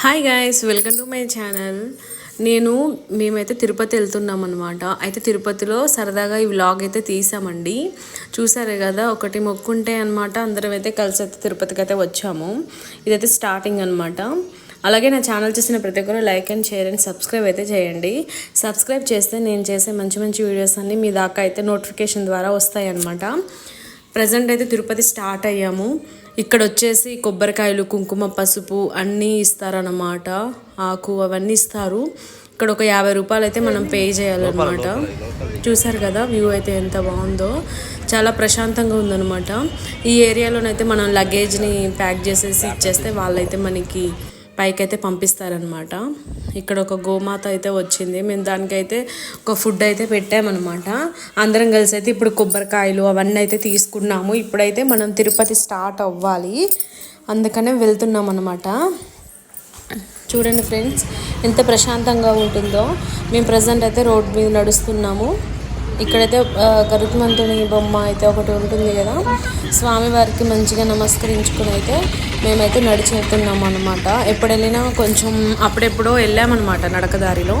Hi guys welcome to my channel నేను మేమైతే తిరుపతి వెళ్తున్నాం అనమాట అయితే తిరుపతిలో సరదాగా ఈ వ్లాగ్ అయితే తీసామండి. చూసారే కదా ఒకటి మొక్కుంటే అనమాట అందరం అయితే కలిసి అయితే తిరుపతికి అయితే వచ్చాము. ఇదైతే స్టార్టింగ్ అనమాట అలాగే నా ఛానల్ చూసిన ప్రతి ఒక్కరు like and share and subscribe అయితే చేయండి. సబ్స్క్రైబ్ చేస్తే నేను చేసే మంచి మంచి వీడియోస్ అన్నీ మీ దాకా అయితే నోటిఫికేషన్ ద్వారా వస్తాయి అనమాట ప్రజెంట్ అయితే తిరుపతి స్టార్ట్ అయ్యాము. ఇక్కడ వచ్చేసి కొబ్బరికాయలు కుంకుమ పసుపు అన్నీ ఇస్తారన్నమాట. ఆకు అవన్నీ ఇస్తారు. ఇక్కడ ఒక యాభై రూపాయలు అయితే మనం పే చేయాలన్నమాట. చూసారు కదా వ్యూ అయితే ఎంత బాగుందో. చాలా ప్రశాంతంగా ఉందన్నమాట. ఈ ఏరియాలోనైతే మనం లగేజ్ని ప్యాక్ చేసేసి ఇచ్చేస్తే వాళ్ళైతే మనకి పైకి అయితే పంపిస్తారనమాట ఇక్కడ ఒక గోమాత అయితే వచ్చింది. మేము దానికైతే ఒక ఫుడ్ అయితే పెట్టామన్నమాట. అందరం కలిసి అయితే ఇప్పుడు కొబ్బరికాయలు అవన్నీ అయితే తీసుకున్నాము. ఇప్పుడైతే మనం తిరుపతి స్టార్ట్ అవ్వాలి. అందుకనే వెళ్తున్నాం అనమాట చూడండి ఫ్రెండ్స్ ఎంత ప్రశాంతంగా ఉంటుందో. మేము ప్రజెంట్ అయితే రోడ్ మీద నడుస్తున్నాము. ఇక్కడైతే గరుత్మంతుని బొమ్మ అయితే ఒకటి ఉంటుంది కదా. స్వామివారికి మంచిగా నమస్కరించుకుని అయితే మేమైతే నడిచి వెళ్తున్నాం అనమాట ఎప్పుడు వెళ్ళినా కొంచెం అప్పుడెప్పుడో వెళ్ళామన్నమాట నడకదారిలో.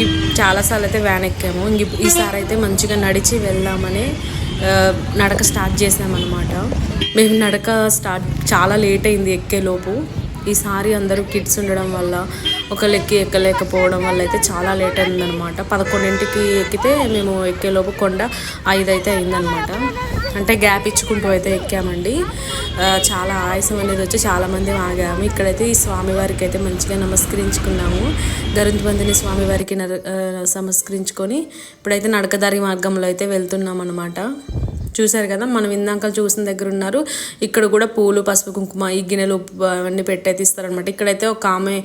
ఈ చాలాసార్లు అయితే వ్యాన్ ఎక్కాము. ఇంక ఈసారి అయితే మంచిగా నడిచి వెళ్దామని నడక స్టార్ట్ చేసామన్నమాట. మేము నడక స్టార్ట్ చాలా లేట్ అయింది ఎక్కేలోపు ఈసారి అందరూ కిడ్స్ ఉండడం వల్ల ఒకళ్ళు ఎక్కి ఎక్కలేకపోవడం వల్ల అయితే చాలా లేట్ అయిందనమాట పదకొండింటికి ఎక్కితే మేము ఎక్కేలోపు కొండ ఐదు అయితే అయిందనమాట అంటే గ్యాప్ ఇచ్చుకుంటూ అయితే ఎక్కామండి. చాలా ఆయాసం అనేది వచ్చి చాలామంది ఆగాము. ఇక్కడైతే ఈ స్వామివారికి అయితే మంచిగా నమస్కరించుకున్నాము. గరుంతమందిని స్వామివారికి నర నమస్కరించుకొని ఇప్పుడైతే నడకదారి మార్గంలో అయితే వెళ్తున్నాం అనమాట చూశారు కదా మనం ఇందాక చూసిన దగ్గర ఉన్నారు. ఇక్కడ కూడా పూలు పసుపు కుంకుమ ఈ గిన్నెలు ఉప్పు అవన్నీ పెట్టయితే ఇస్తారనమాట ఇక్కడైతే ఒక ఆమె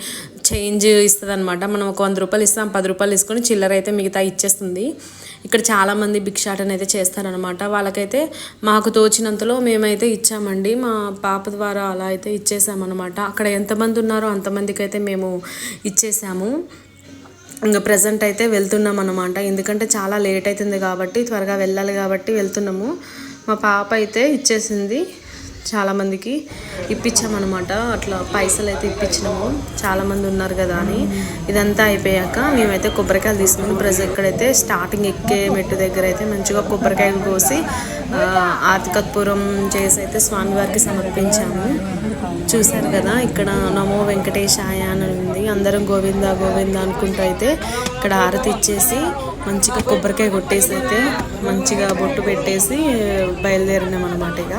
చేంజ్ ఇస్తుంది అనమాట మనం ఒక వంద రూపాయలు ఇస్తాం పది రూపాయలు తీసుకొని చిల్లర అయితే మిగతా ఇచ్చేస్తుంది. ఇక్కడ చాలామంది భిక్షాటన అయితే చేస్తారనమాట. వాళ్ళకైతే మాకు తోచినంతలో మేమైతే ఇచ్చామండి. మా పాప ద్వారా అలా అయితే ఇచ్చేసామన్నమాట అక్కడ ఎంతమంది ఉన్నారో అంతమందికి అయితే మేము ఇచ్చేసాము. ఇంకా ప్రజెంట్ అయితే వెళ్తున్నాం అనమాట ఎందుకంటే చాలా లేట్ అవుతుంది కాబట్టి త్వరగా వెళ్ళాలి కాబట్టి వెళ్తున్నాము. మా పాప అయితే ఇచ్చేసింది. చాలామందికి ఇప్పించామన్నమాట. అట్లా పైసలు అయితే ఇప్పించినాము. చాలామంది ఉన్నారు కదా అని. ఇదంతా అయిపోయాక మేమైతే కొబ్బరికాయలు తీసుకుని ప్రజ ఎక్కడైతే స్టార్టింగ్ ఎక్కే మెట్టు దగ్గర అయితే మంచిగా కొబ్బరికాయలు కోసి ఆ, ఆతికత్పురం చేసి అయితే స్వామివారికి సమర్పించాము. చూశారు కదా ఇక్కడ నమో వెంకటేశాయ అని ఉంది. అందరం గోవింద గోవింద అనుకుంటూ అయితే ఇక్కడ ఆరతి ఇచ్చేసి మంచిగా కొబ్బరికాయ కొట్టేసి అయితే మంచిగా బొట్టు పెట్టేసి బయలుదేరినాం అనమాట ఇక.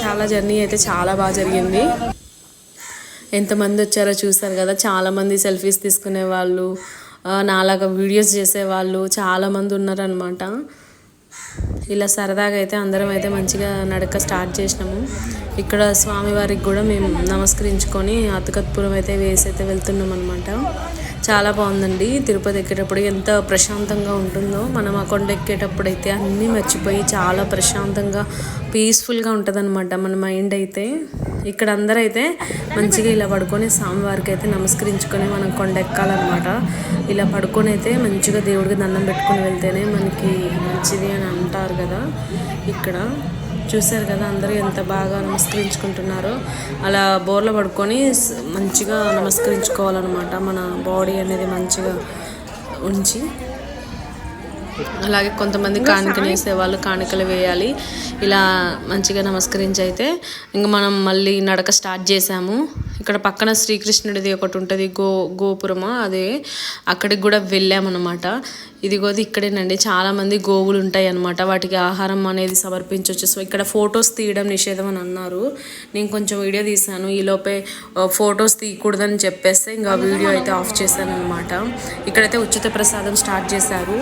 చాలా జర్నీ అయితే చాలా బాగా జరిగింది. ఎంతమంది వచ్చారో చూసారు కదా చాలామంది సెల్ఫీస్ తీసుకునే వాళ్ళు నాలాగా వీడియోస్ చేసేవాళ్ళు చాలామంది ఉన్నారనమాట ఇలా సరదాగా అయితే అందరం అయితే మంచిగా నడక స్టార్ట్ చేసినాము. ఇక్కడ స్వామివారికి కూడా మేము నమస్కరించుకొని అతుకత్పురం అయితే వేసి అయితే వెళ్తున్నాం అనమాట చాలా బాగుందండి. తిరుపతి ఎక్కేటప్పుడు ఎంత ప్రశాంతంగా ఉంటుందో మనం ఆ కొండ ఎక్కేటప్పుడు అయితే అన్నీ మర్చిపోయి చాలా ప్రశాంతంగా పీస్ఫుల్గా ఉంటుందన్నమాట మన మైండ్ అయితే. ఇక్కడ అందరూ అయితే మంచిగా ఇలా పడుకొని స్వామివారికి అయితే నమస్కరించుకొని మనం కొండ ఎక్కాలన్నమాట. ఇలా పడుకొని అయితే మంచిగా దేవుడికి దండం పెట్టుకొని వెళ్తేనే మనకి మంచిది అని అంటారు కదా ఇక్కడ. చూశారు కదా అందరూ ఎంత బాగా నమస్కరించుకుంటున్నారో. అలా బోర్లో పడుకొని మంచిగా నమస్కరించుకోవాలన్నమాట మన బాడీ అనేది మంచిగా ఉంచి. అలాగే కొంతమంది కాணிకలు వేసే వాళ్ళు కాணிకలు వేయాలి. ఇలా మంచిగా నమస్కరించి అయితే ఇంక మనం మళ్ళీ నడక స్టార్ట్ చేసాము ఇక్కడ పక్కన శ్రీకృష్ణుడిది ఒకటి ఉంటుంది గో గోపురము. అదే అక్కడికి కూడా వెళ్ళామన్నమాట. ఇదిగోది ఇక్కడేనండి. చాలామంది గోవులు ఉంటాయి అన్నమాట వాటికి ఆహారం అనేది సమర్పించవచ్చు సో ఇక్కడ ఫొటోస్ తీయడం నిషేధం అని అన్నారు. నేను కొంచెం వీడియో తీశాను. ఈలోపే ఫొటోస్ తీయకూడదని చెప్పేస్తే ఇంకా వీడియో అయితే ఆఫ్ చేశాను అనమాట ఇక్కడైతే ఉచిత ప్రసాదం స్టార్ట్ చేశారు.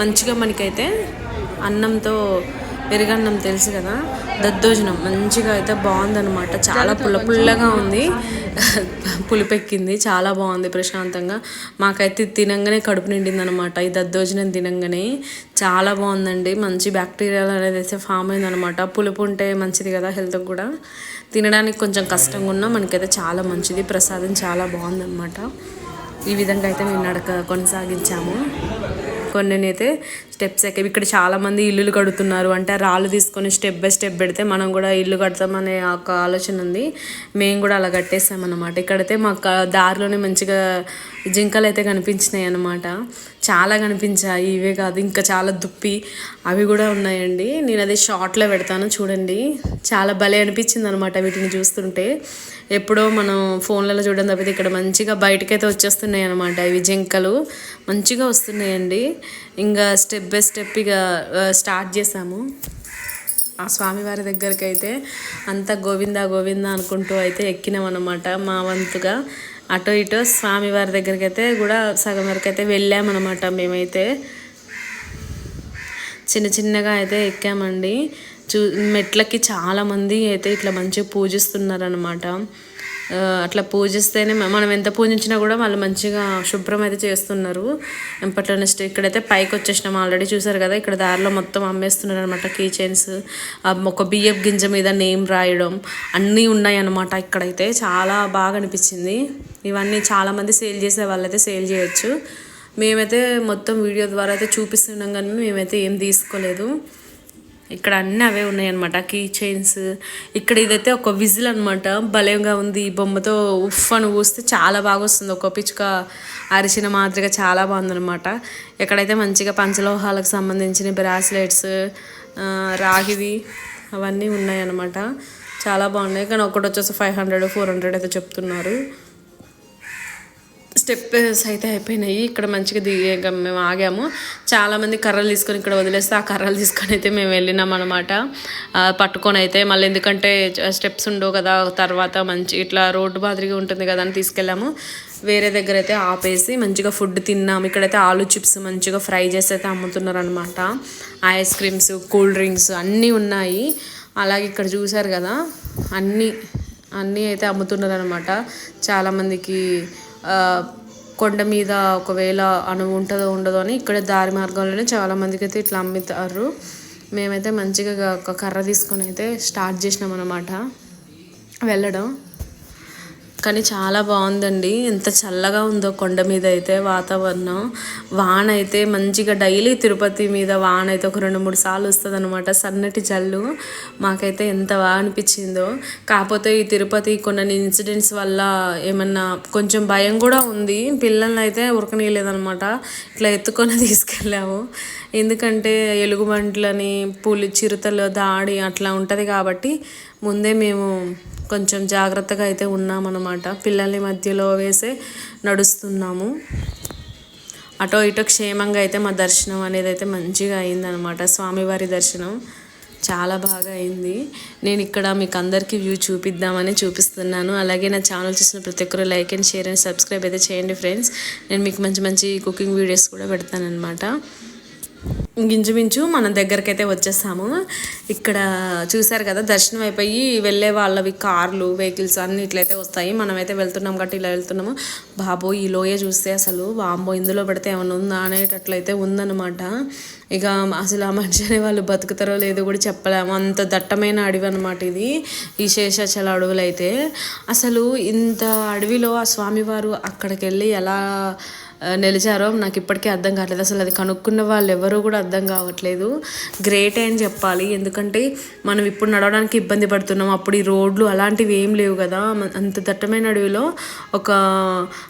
మంచిగా మనకైతే అన్నంతో పెరుగన్నం తెలుసు కదా? దద్దోజనం. మంచిగా అయితే బాగుందనమాట చాలా పుల్ల పుల్లగా ఉంది. పులిపెక్కింది. చాలా బాగుంది ప్రశాంతంగా. మాకైతే తినంగానే కడుపు నిండింది అనమాట ఈ దద్దోజనం తినంగానే. చాలా బాగుందండి. మంచి బ్యాక్టీరియాలు అనేది అయితే ఫామ్ అయిందనమాట పులుపు ఉంటే మంచిది కదా హెల్త్కి కూడా. తినడానికి కొంచెం కష్టంగా ఉన్నా మనకైతే చాలా మంచిది. ప్రసాదం చాలా బాగుందన్నమాట. ఈ విధంగా అయితే మేము నడక కొనసాగించాము. కొన్ని అయితే స్టెప్స్ ఎక్కి ఇక్కడ చాలామంది ఇల్లులు కడుతున్నారు. అంటే రాళ్ళు తీసుకొని స్టెప్ బై స్టెప్ పెడితే మనం కూడా ఇల్లు కడతామనే ఒక ఆలోచన ఉంది. మేము కూడా అలా కట్టేసాం అనమాట ఇక్కడైతే మాకు దారిలోనే మంచిగా జింకలు అయితే కనిపించినాయి అనమాట చాలా కనిపించాయి ఇవే కాదు ఇంకా చాలా దుప్పి అవి కూడా ఉన్నాయండి. నేను అది షార్ట్లో పెడతాను చూడండి. చాలా భలే అనిపించింది అనమాట వీటిని చూస్తుంటే. ఎప్పుడో మనం ఫోన్లలో చూడడం తప్పితే ఇక్కడ మంచిగా బయటకైతే వచ్చేస్తున్నాయి అనమాట ఇవి జింకలు మంచిగా వస్తున్నాయండి. ఇంకా స్టెప్ బై స్టెప్ ఇక స్టార్ట్ చేసాము. ఆ స్వామివారి దగ్గరికి అయితే అంతా గోవిందా గోవిందా అనుకుంటూ అయితే ఎక్కినాం అనమాట మా వంతుగా. అటో ఇటో స్వామివారి దగ్గరికి అయితే కూడా సగం వరకు అయితే వెళ్ళామన్నమాట మేమైతే. చిన్న చిన్నగా అయితే ఎక్కామండి. చూ మెట్లకి చాలామంది అయితే ఇట్లా మంచిగా పూజిస్తున్నారనమాట అట్లా పూజిస్తేనే మనం ఎంత పూజించినా కూడా వాళ్ళు మంచిగా శుభ్రం అయితే చేస్తున్నారు. ఎప్పట్లో నెక్స్ట్ ఇక్కడైతే పైకి వచ్చేసినాం ఆల్రెడీ చూసారు కదా ఇక్కడ దారిలో మొత్తం అమ్మేస్తున్నారు అనమాట కీ చైన్స్. ఒక బియ్యపు గింజ మీద నేమ్ రాయడం అన్నీ ఉన్నాయి అనమాట ఇక్కడైతే. చాలా బాగా అనిపించింది. ఇవన్నీ చాలామంది సేల్ చేసే వాళ్ళైతే సేల్ చేయొచ్చు. మేమైతే మొత్తం వీడియో ద్వారా అయితే చూపిస్తున్నాం కానీ మేమైతే ఏం తీసుకోలేదు. ఇక్కడ అన్నీ అవే ఉన్నాయి అనమాట కీ చైన్స్ ఇక్కడ ఇదైతే ఒక విజిల్ అనమాట భలేగా ఉంది. ఈ బొమ్మతో ఉఫ్ అని ఊస్తే చాలా బాగా వస్తుంది. ఒక పిచ్చుక అరిచిన మాదిరిగా చాలా బాగుందనమాట ఇక్కడైతే మంచిగా పంచలోహాలకు సంబంధించిన బ్రాస్లెట్స్ రాగివి అవన్నీ ఉన్నాయన్నమాట. చాలా బాగున్నాయి. కానీ ఒకటి వచ్చేసి ఫైవ్ హండ్రెడ్ ఫోర్ హండ్రెడ్ అయితే చెప్తున్నారు. స్టెప్స్ అయితే అయిపోయినాయి. ఇక్కడ మంచిగా దిగి మేము ఆగాము. చాలామంది కర్రలు తీసుకొని ఇక్కడ వదిలేస్తే ఆ కర్రలు తీసుకొని అయితే మేము వెళ్ళినాం అనమాట పట్టుకొని అయితే మళ్ళీ ఎందుకంటే స్టెప్స్ ఉండవు కదా తర్వాత మంచి ఇట్లా రోడ్డు మాదిరిగా ఉంటుంది కదా అని తీసుకెళ్ళాము. వేరే దగ్గర అయితే ఆపేసి మంచిగా ఫుడ్ తిన్నాము. ఇక్కడైతే ఆలు చిప్స్ మంచిగా ఫ్రై చేసి అయితే అమ్ముతున్నారు అనమాట ఐస్ క్రీమ్స్ కూల్ డ్రింక్స్ అన్నీ ఉన్నాయి. అలాగే ఇక్కడ చూసారు కదా అన్నీ అన్నీ అయితే అమ్ముతున్నారు అనమాట చాలామందికి కొండ మీద ఒకవేళ అణువు ఉంటుందో ఉండదో అని ఇక్కడ దారి మార్గంలోనే చాలామందికి అయితే ఇట్లా అమ్ముతారు. మేమైతే మంచిగా ఒక కర్ర తీసుకొని అయితే స్టార్ట్ చేసినాం అనమాట వెళ్ళడం. కానీ చాలా బాగుందండి. ఎంత చల్లగా ఉందో కొండ మీద అయితే వాతావరణం. వాన అయితే మంచిగా డైలీ తిరుపతి మీద వాన అయితే ఒక రెండు మూడు సార్లు వస్తుంది అనమాట సన్నటి జల్లు మాకైతే ఎంత బాగా అనిపించిందో. కాకపోతే ఈ తిరుపతి కొన్ని ఇన్సిడెంట్స్ వల్ల ఏమన్నా కొంచెం భయం కూడా ఉంది. పిల్లల్ని అయితే ఉరకనీయలేదనమాట ఇట్లా ఎత్తుకొని తీసుకెళ్ళాము. ఎందుకంటే ఎలుగుబంట్లని పులి చిరుతలు దాడి అట్లా ఉంటుంది కాబట్టి ముందే మేము కొంచెం జాగ్రత్తగా అయితే ఉన్నామన్నమాట. పిల్లల్ని మధ్యలో వేసే నడుస్తున్నాము. అటో ఇటో క్షేమంగా అయితే మా దర్శనం అనేది అయితే మంచిగా అయిందనమాట స్వామివారి దర్శనం చాలా బాగా అయింది. నేను ఇక్కడ మీకు అందరికీ వ్యూ చూపిద్దామని చూపిస్తున్నాను. అలాగే నా ఛానల్ చూసిన ప్రతి ఒక్కరు like and share and subscribe అయితే చేయండి ఫ్రెండ్స్. నేను మీకు మంచి మంచి కుకింగ్ వీడియోస్ కూడా పెడతానమాట ఇంచుమించు మనం దగ్గరికి అయితే వచ్చేసాము. ఇక్కడ చూసారు కదా దర్శనం అయిపోయి వెళ్ళే వాళ్ళవి కార్లు వెహికల్స్ అన్ని ఇట్లయితే వస్తాయి. మనమైతే వెళ్తున్నాం కాబట్టి ఇలా వెళ్తున్నాము. బాబో ఈ లోయ చూస్తే అసలు బాంబో ఇందులో పెడితే ఏమైనా ఉందా అనేటట్లయితే ఉందన్నమాట. ఇక అసలు ఆ మనిషి అనే వాళ్ళు బతుకుతారో లేదో కూడా చెప్పలేము. అంత దట్టమైన అడవి అనమాట ఇది ఈ శేషాచల అడవులు అయితే అసలు ఇంత అడవిలో ఆ స్వామివారు అక్కడికి వెళ్ళి ఎలా నిలిచారో నాకు ఇప్పటికీ అర్థం కావట్లేదు. అసలు అది కనుక్కున్న వాళ్ళు ఎవరు కూడా అర్థం కావట్లేదు. గ్రేట్ అని చెప్పాలి. ఎందుకంటే మనం ఇప్పుడు నడవడానికి ఇబ్బంది పడుతున్నాం. అప్పుడు ఈ రోడ్లు అలాంటివి ఏం లేవు కదా. అంత దట్టమైన అడవిలో ఒక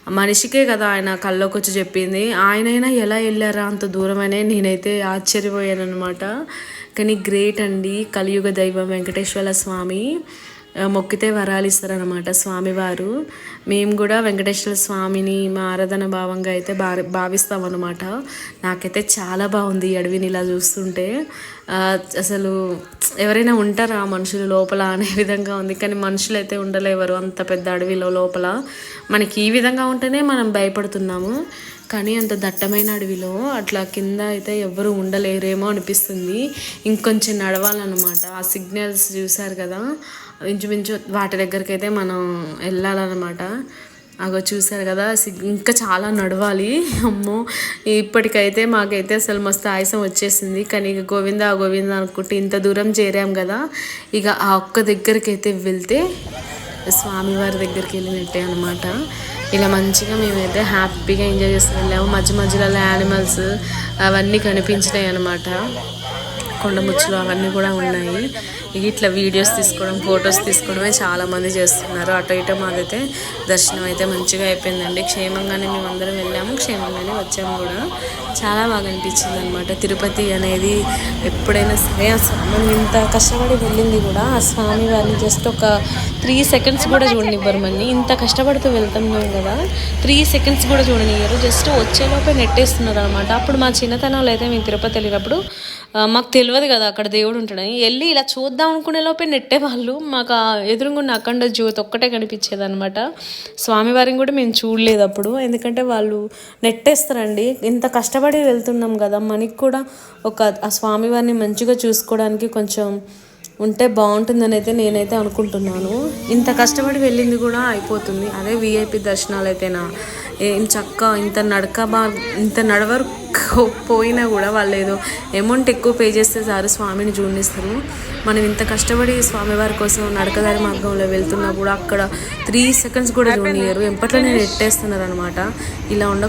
మనిషికే కదా ఆయన కళ్ళలోకి వచ్చి చెప్పింది. ఆయనైనా ఎలా వెళ్ళారా అంత దూరమనే నేనైతే ఆశ్చర్యపోయాను అనమాట కానీ గ్రేట్ అండి. కలియుగ దైవం వెంకటేశ్వర స్వామి. మొక్కితే వరాలు ఇస్తారనమాట స్వామివారు. మేము కూడా వెంకటేశ్వర స్వామిని మా ఆరాధన భావంగా అయితే భా భావిస్తాం అనమాట నాకైతే చాలా బాగుంది ఈ అడవిని ఇలా చూస్తుంటే. అసలు ఎవరైనా ఉంటారా మనుషులు లోపల అనే విధంగా ఉంది. కానీ మనుషులు అయితే ఉండలేవరు అంత పెద్ద అడవిలో లోపల. మనకి ఈ విధంగా ఉంటేనే మనం భయపడుతున్నాము. కానీ అంత దట్టమైన అడవిలో అట్లా కింద అయితే ఎవరు ఉండలేరేమో అనిపిస్తుంది. ఇంకొంచెం నడవాలన్నమాట. ఆ సిగ్నల్స్ చూసారు కదా. ఇంచుమించు వాటి దగ్గరికి అయితే మనం వెళ్ళాలన్నమాట. అగో చూసారు కదా సిగ్- ఇంకా చాలా నడవాలి. అమ్మో! ఇప్పటికైతే మాకైతే అసలు మస్తు ఆయాసం వచ్చేసింది. కానీ ఇక గోవింద గోవింద అనుకుంటే ఇంత దూరం చేరాం కదా. ఇక ఆ ఒక్క దగ్గరికి అయితే వెళ్తే స్వామివారి దగ్గరికి వెళ్ళినట్టే అనమాట ఇలా మంచిగా మేమైతే హ్యాపీగా ఎంజాయ్ చేస్తూ వెళ్ళాము. మధ్య మధ్యలో యానిమల్స్ అవన్నీ కనిపించినాయి అనమాట కొండ ముచ్చులు అవన్నీ కూడా ఉన్నాయి. ఇట్లా వీడియోస్ తీసుకోవడం ఫొటోస్ తీసుకోవడమే చాలామంది చేస్తున్నారు. అటు ఇటు మాదైతే దర్శనం అయితే మంచిగా అయిపోయిందండి. క్షేమంగానే మేము అందరం వెళ్ళాము క్షేమంగానే వచ్చాము కూడా. చాలా బాగా అనిపించింది అనమాట తిరుపతి అనేది ఎప్పుడైనా సరే ఆ స్వామి ఇంత కష్టపడి వెళ్ళింది కూడా ఆ స్వామి వారిని జస్ట్ ఒక త్రీ సెకండ్స్ కూడా చూడనివ్వరు మని ఇంత కష్టపడుతూ వెళ్తున్నాం కదా త్రీ సెకండ్స్ కూడా చూడనివ్వరు జస్ట్ వచ్చేలోపే నెట్టేస్తున్నారు అనమాట అప్పుడు మా చిన్నతనంలో అయితే మేము తిరుపతి వెళ్ళినప్పుడు మాకు తెలుగు తెలియదు కదా అక్కడ దేవుడు ఉంటాడని. వెళ్ళి ఇలా చూద్దాం అనుకునే లోపే నెట్టేవాళ్ళు మాకు ఆ ఎదురుగున్న అఖండ జ్యోతి ఒక్కటే కనిపించేది అనమాట స్వామివారిని కూడా మేము చూడలేదు అప్పుడు. ఎందుకంటే వాళ్ళు నెట్టేస్తారండి. ఇంత కష్టపడి వెళ్తున్నాం కదా. మనకి కూడా ఒక ఆ స్వామివారిని మంచిగా చూసుకోవడానికి కొంచెం ఉంటే బాగుంటుందని అయితే నేనైతే అనుకుంటున్నాను. ఇంత కష్టపడి వెళ్ళింది కూడా అయిపోతుంది. అదే విఐపి దర్శనాలు అయితేనా ఏం చక్క ఇంత నడక బా ఇంత నడవరు పోయినా కూడా వాళ్ళు ఏదో అమౌంట్ ఎక్కువ పే చేస్తే సారు స్వామిని చూడనిస్తారు మనం ఇంత కష్టపడి స్వామివారి కోసం నడకదారి మార్గంలో వెళ్తున్నా కూడా అక్కడ త్రీ సెకండ్స్ కూడా చూడనియరు నేను ఎట్టేస్తున్నారు అనమాట ఇలా ఉండ